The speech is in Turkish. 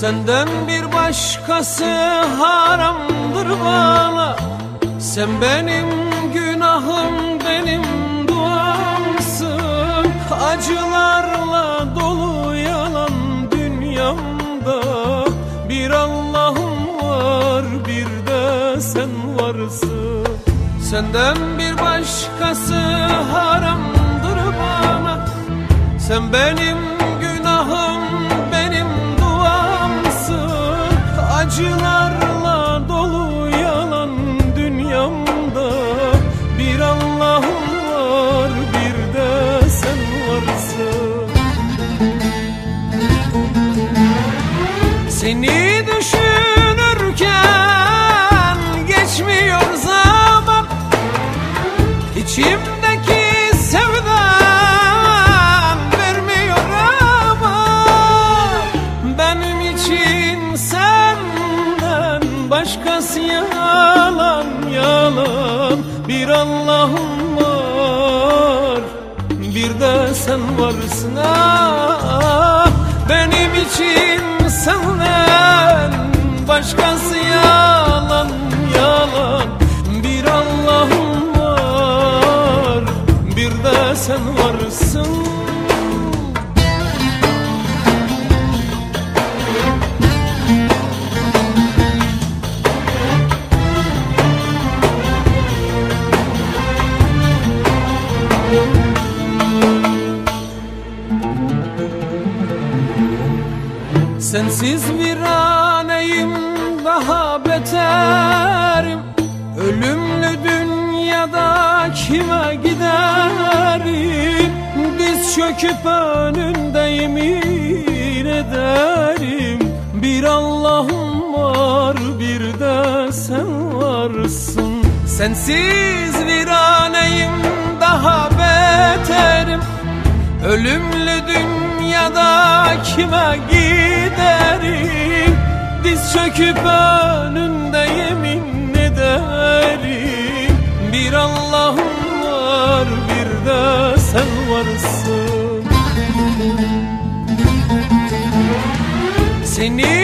Senden bir başkası haramdır bana. Sen benim günahım benim duamsın. Acılarla dolu yalan dünyamda. Bir Allah'ım var bir de sen varsın. Senden bir başkası haramdır bana. Sen benim Seni düşünürken geçmiyor zaman. İçimdeki sevdan vermiyor ama Benim için senden başkası yalan yalan. Bir Allah'ım var bir de sen varsın. Ah Benim için senden başkası yalan yalan. Bir Allah'ım var bir de sen varsın Sensiz viraneyim daha beterim. Ölümlü dünyada kime giderim? Diz çöküp önünde yemin ederim. Bir Allah'ım var bir de sen varsın. Sensiz viraneyim daha beterim. Ölümlü dünyada kime giderim? Diz çöküp önünde yemin ederim. Bir Allah'ım var bir de sen varsın. Seni